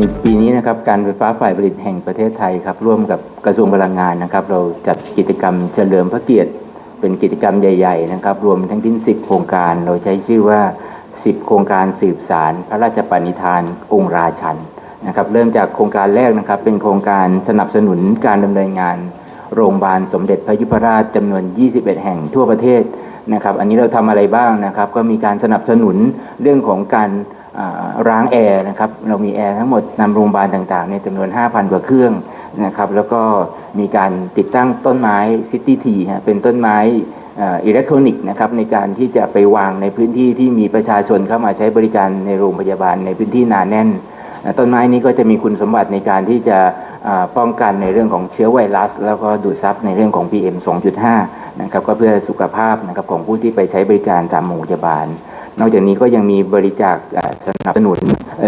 ในปีนี้นะครับการไฟฟ้าฝ่ายผลิตแห่งประเทศไทยครับร่วมกับกระทรวงพลังงานนะครับ เราจัดกิจกรรมเฉลิมพระเกียรติ เป็นกิจกรรมใหญ่ ๆ นะครับ รวมทั้งสิ้น 10 โครงการ เราใช้ชื่อว่า 10 โครงการสืบสาร พระราชปณิธานองค์ราชันนะครับเริ่มจากโครงการแรกนะครับ เป็นโครงการสนับสนุนการดำเนินงาน โรงพยาบาลสมเด็จพระยุพราชจำนวน 21 แห่งทั่วประเทศนะครับ อันนี้เราทำอะไรบ้างนะครับ ก็มีการสนับสนุนเรื่องของการ อ่าล้างแอร์นะครับเรามีแอร์ทั้งหมดนำโรงพยาบาลต่างๆเนี่ยจำนวน 5,000 กว่าเครื่องนะครับแล้วก็มีการติดตั้งต้นไม้ซิตี้ทีเป็นต้นไม้อิเล็กทรอนิกส์นะครับในการที่จะไปวางในพื้นที่ที่มีประชาชนเข้ามาใช้บริการในโรงพยาบาลในพื้นที่หนาแน่น ต้นไม้นี้ก็จะมีคุณสมบัติในการที่จะป้องกันในเรื่องของเชื้อไวรัส แล้วก็ดูดซับในเรื่องของ PM 2.5นะครับก็เพื่อสุขภาพนะครับของผู้ที่ไปใช้บริการตามโรงพยาบาล นอกจากนี้ก็ยังมีบริจาคสนับสนุน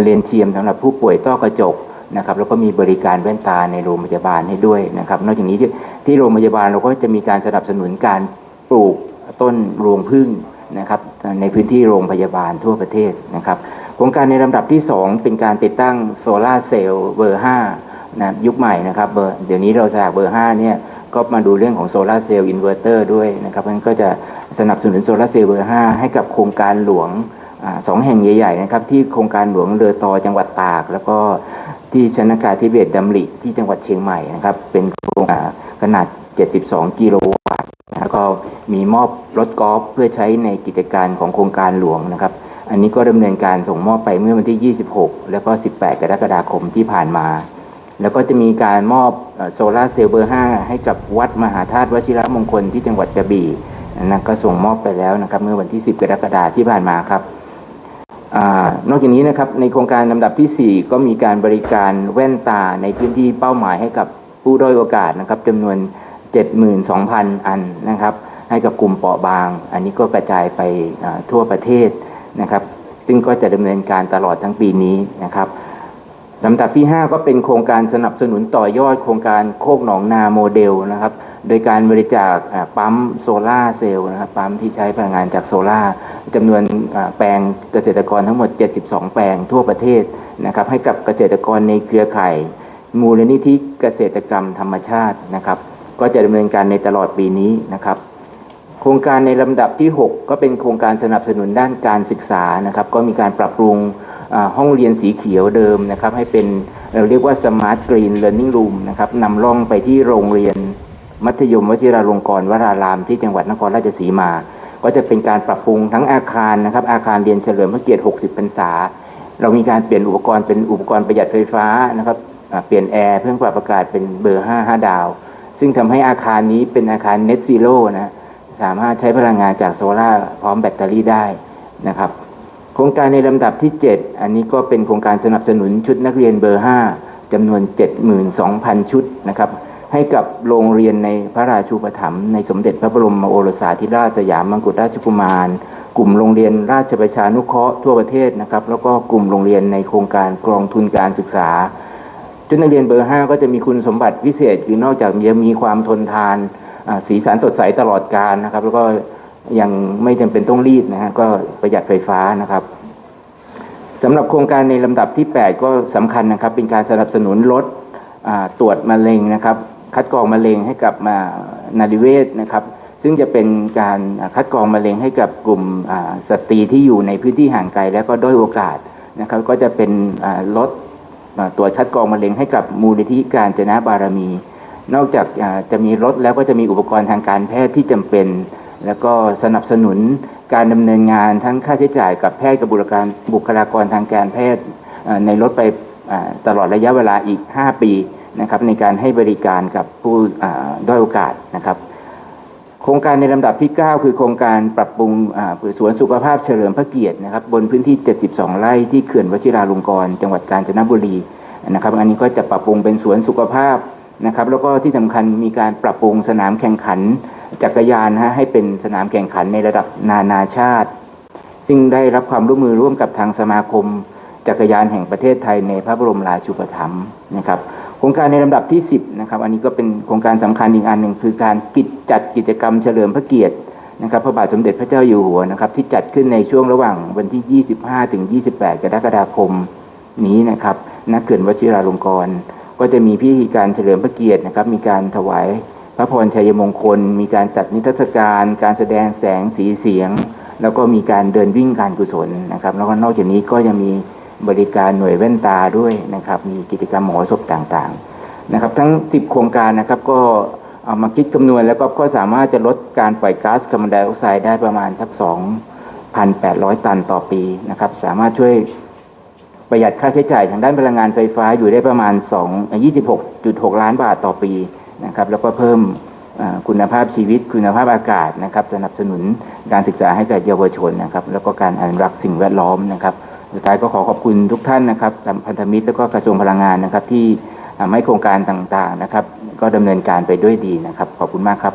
เลนเทียมสำหรับผู้ป่วยต้อกระจกนะครับแล้วก็มีบริการแว่นตาในโรงพยาบาลให้ด้วยนะครับ นอกจากนี้ที่โรงพยาบาลเราก็จะมีการสนับสนุนการปลูกต้นรวงพึ่งนะครับในพื้นที่โรงพยาบาลทั่วประเทศนะครับโครงการในลำดับที่ 2 เป็นการติดตั้งโซลาเซลล์เบอร์5นะยุคใหม่นะครับเบอร์เดี๋ยวนี้เราจากเบอร์5เนี่ยก็มาดูเรื่องของโซลาเซลล์อินเวอร์เตอร์ด้วยนะครับมันก็จะ สนับสนุนโซลาร์เซลล์เบอร์5ให้กับโครงการหลวงอสองแห่งใหญ่ๆนะครับที่โครงการหลวงเรือตอจังหวัดตาก แล้วก็ที่ชนากาธิเบศดำริที่จังหวัดเชียงใหม่นะครับ เป็นโครงการขนาด 72 กิโลวัตต์แล้วก็มีมอบรถกอล์ฟเพื่อใช้ในกิจการของโครงการหลวงนะครับ อันนี้ก็ดำเนินการส่งมอบไปเมื่อวันที่ 26 แล้วก็ 18 กรกฎาคมที่ผ่านมา แล้วก็จะมีการมอบโซลาร์เซลล์เบอร์ 5 ให้กับวัดมหาธาตุวชิรมงคลที่จังหวัดกระบี่ นั้นก็ส่งมอบไปแล้วนะครับเมื่อวันที่ 10 กรกฎาคมที่ผ่านมาครับอนอกจากนี้นะครับในโครงการลำดับทีสี่ 4 ก็มีการบริการแว่นตาในพื้นที่เป้าหมายให้กับผู้ด้อยโอกาสนะครับจำนวน 72,000 อันนะครับ ให้กับกลุ่มเปราะบาง อันนี้ก็กระจายไปทั่วประเทศนะครับ ซึ่งก็จะดำเนินการตลอดทั้งปีนี้นะครับลำดับที่ 5 ก็เป็นโครงการสนับสนุนต่อยอดโครงการโคกหนองนาโมเดลนะครับ โดยการบริจาคปั๊มโซล่าเซลล์นะครับปั๊มที่ใช้พลังงานจากโซล่าจำนวนแปลงเกษตรกรทั้งหมด 72 แปลงทั่วประเทศนะครับให้กับเกษตรกรในเครือข่ายมูลนิธิเกษตรกรรมธรรมชาตินะครับ ก็จะดำเนินการในตลอดปีนี้นะครับ โครงการในลำดับที่ 6 ก็เป็นโครงการสนับสนุนด้านการศึกษานะครับ ก็มีการปรับปรุงห้องเรียนสีเขียวเดิมนะครับ ให้เป็นเราเรียกว่า Smart Green Learning Room นะครับนำร่องไปที่โรงเรียน มัธยมวชิราลงกรณ์วรารามที่จังหวัดนครราชสีมา ก็จะเป็นการปรับปรุงทั้งอาคารนะครับ อาคารเรียนเฉลิมพระเกียรติ 60 พรรษา เรามีการเปลี่ยนอุปกรณ์เป็นอุปกรณ์ประหยัดไฟฟ้านะครับเปลี่ยนแอร์เพื่อปรับอากาศเป็นเบอร์ 5 5 ดาว ซึ่งทำให้อาคารนี้เป็นอาคาร Net Zero นะสามารถใช้พลังงานจากโซลาร์พร้อมแบตเตอรี่ได้นะครับ โครงการในลำดับที่ 7 อันนี้ก็เป็นโครงการสนับสนุนชุดนักเรียนเบอร์ 5จำนวน 72,000 ชุดนะครับ ให้กับโรงเรียนในพระราชูปถัมภ์ในสมเด็จพระบรมโอรสาธิราชสยามมกุฎราชกุมาร กลุ่มโรงเรียนราชประชานุเคราะห์ทั่วประเทศนะครับ แล้วก็กลุ่มโรงเรียนในโครงการกองทุนการศึกษาชุดนักเรียนเบอร์ 5 ก็จะมีคุณสมบัติพิเศษ คือนอกจากจะมีความทนทานสีสันสดใสตลอดการนะครับ แล้วก็ยังไม่จำเป็นต้องรีดนะฮะก็ประหยัดไฟฟ้านะครับสำหรับโครงการในลำดับที่ 8 ก็สำคัญนะครับ เป็นการสนับสนุนลดตรวจมะเร็งนะครับ คัดกรองมะเร็งให้กับมานาริเวศนะครับซึ่งจะเป็นการคัดกรองมะเร็งให้กับกลุ่มสตรีที่อยู่ในพื้นที่ห่างไกลและก็ด้อยโอกาสนะครับก็จะเป็นลดตรวจคัดกรองมะเร็งให้กับมูลนิธิการจนะบารมี นอกจากจะมีรถแล้วก็จะมีอุปกรณ์ทางการแพทย์ที่จำเป็น แล้วก็สนับสนุนการดำเนินงานทั้งค่าใช้จ่ายกับแพทย์กับบุคลากรบุคลากรทางการแพทย์ในรถไปตลอดระยะเวลาอีก 5 ปี นะครับในการให้บริการกับผู้ด้อยโอกาสนะครับ โครงการในลำดับที่ 9 คือโครงการปรับปรุงสวนสุขภาพเฉลิมพระเกียรตินะครับบนพื้นที่ 72 ไร่ที่เขื่อนวชิราลงกรณ์จังหวัดกาญจนบุรีนะครับอันนี้ก็จะปรับปรุงเป็นสวนสุขภาพนะครับแล้วก็ที่สำคัญมีการปรับปรุงสนามแข่งขันจักรยานฮะให้เป็นสนามแข่งขันในระดับนานาชาติ ซึ่งได้รับความร่วมมือร่วมกับทางสมาคม จักรยานแห่งประเทศไทยในพระบรมราชูปถัมภ์นะครับ ครงการในลำดับที่ 10นะครับอันนี้ก็เป็นโครงการสำคัญอีกอันหนึ่งคือการกิจจัดกิจกรรมเฉลิมพระเกียรตินะครับพระบาทสมเด็จพระเจ้าอยู่หัวนะครับที่จัดขึ้นในช่วงระหว่างวันที่ 25 ถึง 28 กรกฎาคมนี้นะครับณเขื่อนวชิราลงกรณ์ก็จะมีพิธีการเฉลิมพระเกียรตินะครับมีการถวายพระพรชัยมงคล มีการจัดนิทรรศการ การแสดงแสงสีเสียง แล้วก็มีการเดินวิ่งการกุศลนะครับแล้วก็นอกจากนี้ก็ยังมี บริการหน่วยแว่นตาด้วยนะครับ มีกิจกรรมหมอศพต่างๆนะครับ ทั้ง 10 โครงการนะครับก็เอามาคิดคำนวณแล้วก็ก็สามารถจะลดการปล่อยก๊าซคาร์บอนไดออกไซด์ได้ประมาณสัก 2,800 ตันต่อปีนะครับ สามารถช่วยประหยัดค่าใช้จ่ายทางด้านพลังงานไฟฟ้าอยู่ได้ประมาณ 2 26.6 ล้านบาทต่อปีนะครับ แล้วก็เพิ่มคุณภาพชีวิตคุณภาพอากาศนะครับ สนับสนุนการศึกษาให้กับเยาวชนนะครับ แล้วก็การอนุรักษ์สิ่งแวดล้อมนะครับ สุดท้ายก็ขอขอบคุณทุกท่านนะครับพันธมิตรแล้วก็กระทรวงพลังงานนะครับ ที่ทำให้โครงการต่างๆนะครับ ก็ดำเนินการไปด้วยดีนะครับ ขอบคุณมากครับ